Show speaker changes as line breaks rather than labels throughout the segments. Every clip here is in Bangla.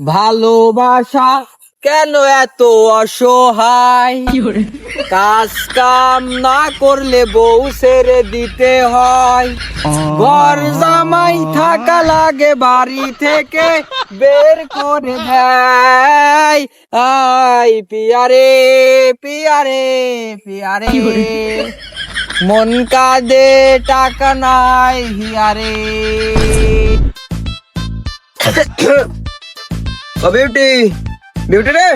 ভালোবাসা কেন এত অসহায়? কাজ কাম না করলে বউ ছেড়ে দিতে হয়। ঘর জামাই থাকা লাগে বাড়ি থেকে বের করে দেয়। আই পিয়ারে পিয়ারে পিয়ারে। মন কাঁদে টাকা নাই হিয়ারে। ও বিউটি বিউটি রে?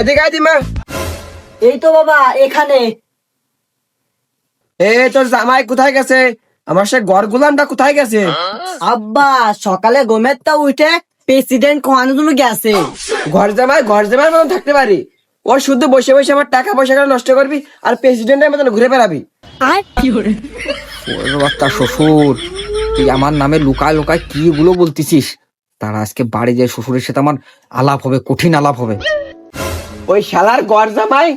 এদিকে আয় দিমা।
এই তো বাবা এখানে।
এ তোর জামাই কোথায় গেছে? আমার সে গড় গুলামটা কোথায় গেছে?
আব্বা সকালে তা উঠে প্রেসিডেন্ট জন্য গেছে।
ঘর জামাই ঘর জামাই মতন থাকতে পারি। ও শুধু বসে বসে আমার টাকা পয়সা করে নষ্ট করবি আর প্রেসিডেন্টের মতন ঘুরে বেড়াবি।
আর
ওর বাচ্চা শ্বশুর তুই আমার নামে লুকায় লুকায় কি গুলো বলতেছিস? তারা আজকে বাড়ি যায় শ্বশুরের সাথে আমার আলাপ হবে কঠিন আলাপ হবে। ওই শালার গড় জামাই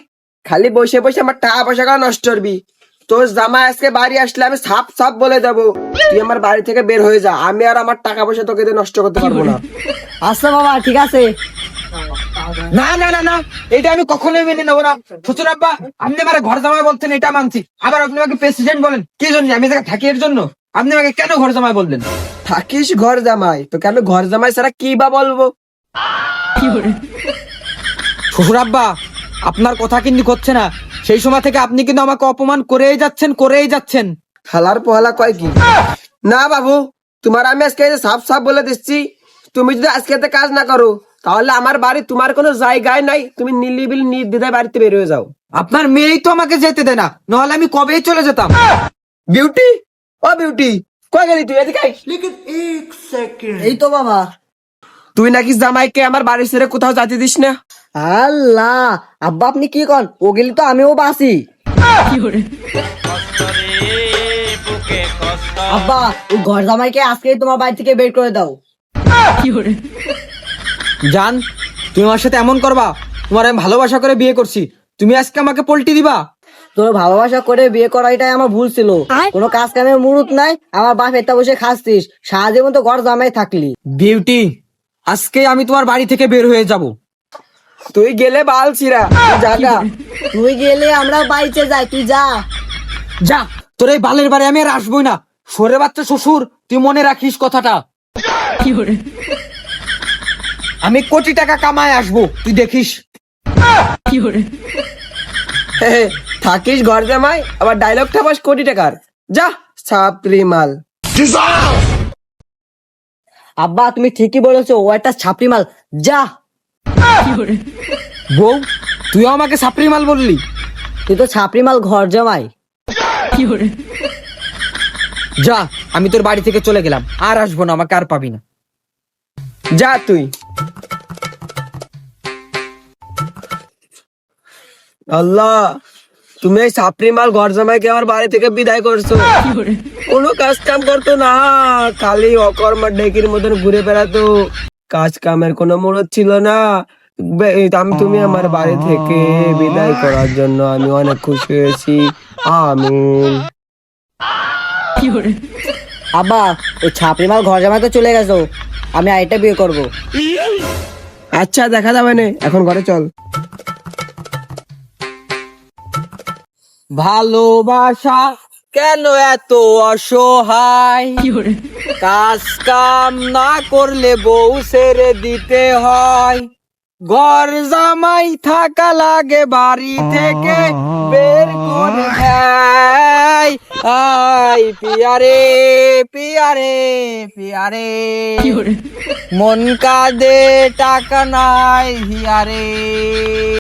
খালি বসে বসে আমার টাকা পয়সা করে নষ্ট করবি। তোর জামাই আজকে বাড়ি আসলে আমি সাপ সাপ বলে দেবো। তুই আমার বাড়ি থেকে বের হয়ে যা আমি আর আমার টাকা পয়সা তোকে দিয়ে নষ্ট করতে পারব না।
আচ্ছা বাবা ঠিক আছে।
না না না না এটা আমি কখনোই মেনে নেব না। শ্বশুর আব্বা আপনি আমার ঘর জামাই বলছেন এটা মানছি। আবার আপনি আমাকে প্রেসিডেন্ট বলেন কি জন্য? আমি এখানে থাকি এর জন্য? আপনি আমাকে কেন ঘর জামাই বললেন? থাকিস ঘর জামাই তোকে আমি ঘর জামাই ছাড়া কি বা বলব? শ্বশুর আব্বা আপনার কথা কিন্তু হচ্ছে না। সেই সময় থেকে আপনি কিন্তু আমাকে অপমান করেই যাচ্ছেন করেই যাচ্ছেন। হালার পোহালা কয় কি? না বাবু তোমার আমি আজকে সাফ সাফ বলে দিচ্ছি তুমি যদি আজকে এতে কাজ না করো তাহলে আমার বাড়ি তোমার কোনো জায়গায় নাই তুমি নিলিবিল নির্দ্বিধায় বাড়িতে বের হয়ে যাও। আপনার মেয়েই তো আমাকে যেতে দেয় না নাহলে আমি কবেই চলে যেতাম? বিউটি ও বিউটি কই গেলি তুই? এদিকে আয়।
এই তো বাবা।
তুই নাকি জামাইকে আমার বাড়ি ছেড়ে কোথাও যেতে দিস না?
আল্লাহ! আব্বা আপনি কি কন? ও গেলি তো আমিও বাসি আব্বা ও ঘর জামাইকে আজকেই তোমার বাড়ি থেকে বের করে দাও।
জান তুমি আমার সাথে এমন করবা। তোমার আমি ভালোবাসা করে বিয়ে করছি। তুমি আজকে আমাকে পল্টি দিবা।
তোর ভালোবাসা করে বিয়ে করা এটাই আমার ভুল ছিল। কোনো কাজ কামের মুরুত নাই আমার বাপ এটা বসে খাচ্ছিস সারা জীবন তো ঘর জামাই থাকলি।
বিউটি আজকে আমি তোমার বাড়ি থেকে বের হয়ে যাব। তুই গেলে বাল ছিড়া। জাগা
তুই গেলে আমরা বাইচে যাই তুই যা।
যা তোর এই বালের বাড়ি আমি আর আসবোই না। সরে বাচ্চা শ্বশুর তুই মনে রাখিস কথাটা। আমি কোটি টাকা কামায় আসব তুই দেখিস। হে, হে, থাকিস ঘর জামাই, আবার ডায়লগটা বাস কোটি টাকার। যা ছাপরি মাল।
আব্বা, তুমি ঠিকই বলেছ, ও একটা ছাপড়ি মাল। যা।
বউ, তুইও আমাকে ছাপরি মাল বললি।
তুই তো ছাপড়ি মাল ঘর জামাই।
যা, আমি তোর বাড়ি থেকে চলে গেলাম। আর আসব না, আমাকে আর পাবি না। যা তুই। আল্লাহ তুমি এই সাপরি মাল ঘর জামাইকে আমার বাড়ি থেকে বিদায় করছ। কোনো কাজ কাম করতো না খালি অকর্মা ডেকির মতন ঘুরে বেড়াতো। কাজ কামের কোনো মুরত ছিল না। আমি তুমি আমার বাড়ি থেকে বিদায় করার জন্য আমি অনেক খুশি হয়েছি। আমিন।
আব্বা ওই ছাপড়ি মাল ঘর জামাই তো চলে গেছো। আমি আরেকটা বিয়ে করব।
আচ্ছা দেখা যাবে না। এখন ঘরে চল। ভালোবাসা কেন এত অসহায়? কাজ কাম না করলে বউ সেরে দিতে হয়। ঘর জামাই থাকা লাগে বাড়ি থেকে বের করে দেয়। আই পিয়ারে পিয়ারে পিয়ারে। মন কাঁদে টাকা নাই হিয়ারে।